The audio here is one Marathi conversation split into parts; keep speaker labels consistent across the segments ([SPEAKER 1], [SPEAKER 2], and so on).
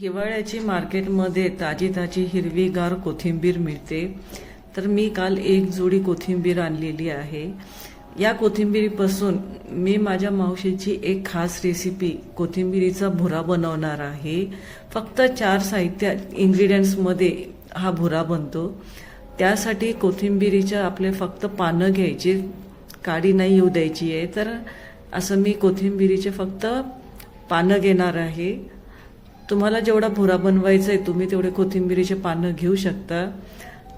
[SPEAKER 1] हिवाळ्याची मार्केटमध्ये ताजी ताजी हिरवीगार कोथिंबीर मिळते. तर मी काल एक जोडी कोथिंबीर आणलेली आहे. या कोथिंबीरीपासून मी माझ्या मावशीची एक खास रेसिपी कोथिंबीरीचा भुरा बनवणार आहे. फक्त चार साहित्य इंग्रेडियंट्समध्ये हा भुरा बनतो. त्यासाठी कोथिंबीरीच्या आपले फक्त पानं घ्यायची काडी नाही येऊ द्यायची आहे. तर असं मी कोथिंबीरीचे फक्त पानं घेणार आहे. तुम्हाला जेवढा भुरा बनवायचा आहे तुम्ही तेवढे कोथिंबिरीचे पानं घेऊ शकता.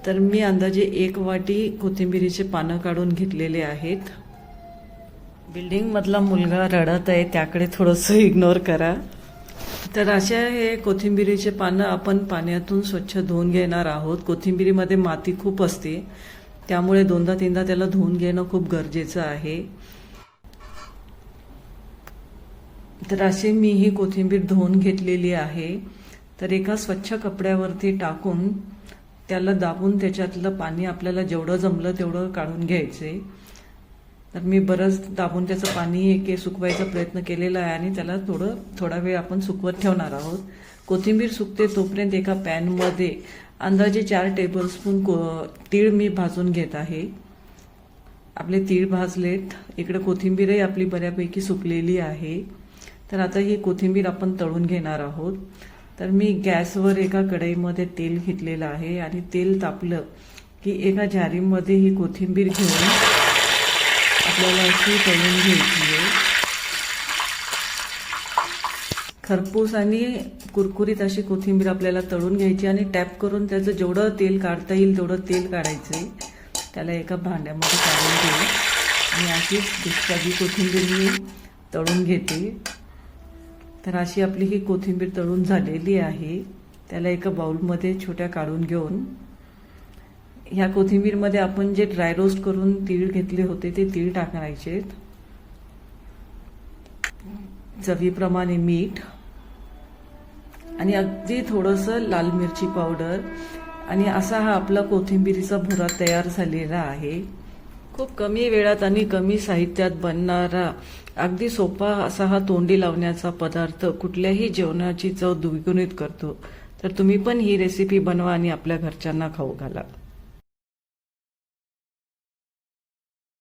[SPEAKER 1] तर मी अंदाजे एक वाटी कोथिंबिरीचे पानं काढून घेतलेले आहेत. बिल्डिंगमधला मुलगा रडत आहे त्याकडे थोडंसं इग्नोर करा. तर अशा हे कोथिंबिरीचे पानं आपण पाण्यातून स्वच्छ धुवून घेणार आहोत. कोथिंबिरीमध्ये माती खूप असते त्यामुळे दोनदा तीनदा त्याला धुवून घेणं खूप गरजेचं आहे. तर अशी मी ही कोथिंबीर धुवून घेतलेली आहे. तर एका स्वच्छ कपड्यावरती टाकून त्याला दाबून त्याच्यातलं पाणी आपल्याला जेवढं जमलं तेवढं काढून घ्यायचे. तर मी बरंच दाबून त्याचं पाणी एक सुकवायचा प्रयत्न केलेला आहे आणि त्याला थोडं थोडा वेळ आपण सुकवत ठेवणार आहोत. कोथिंबीर सुकते तोपर्यंत एका पॅनमध्ये अंदाजे चार टेबलस्पून को तीळ मी भाजून घेत आहे. आपले तीळ भाजलेत. इकडे कोथिंबीरही आपली बऱ्यापैकी सुकलेली आहे. तर आता ही कोथिंबीर आपण तळून घेणार आहोत. तर मी गॅसवर एका कढईमध्ये तेल घेतलेलं आहे आणि तेल तापलं की एका जारीमध्ये ही कोथिंबीर घेऊन आपल्याला अशी तळून घ्यायची आहे. खरपूस आणि कुरकुरीत अशी कोथिंबीर आपल्याला तळून घ्यायची आणि टॅप करून त्याचं जेवढं तेल काढता येईल तेवढं तेल काढायचं त्याला एका भांड्यामध्ये काढून घेऊ. आणि अशीच जी कोथिंबीर मी तळून घेते. तर अशी आपली ही कोथिंबीर तळून झालेली आहे. त्याला एका बाउलमध्ये छोट्या काढून घेऊन ह्या कोथिंबीरमध्ये आपण जे ड्राय रोस्ट करून तीळ घेतले होते ते तीळ टाकायचे. चवीप्रमाणे मीठ आणि अगदी थोडंसं लाल मिरची पावडर. आणि असा हा आपला कोथिंबीरीचा भुरा तयार झालेला आहे. खूप कमी वेळात आणि कमी साहित्यात बनणारा अगदी सोपा असा हा तोंडी लावण्याचा पदार्थ कुठल्याही जेवणाची चव द्विगुणित करतो. तर तुम्ही पण ही रेसिपी बनवा आणि आपल्या घरच्यांना खाऊ घाला.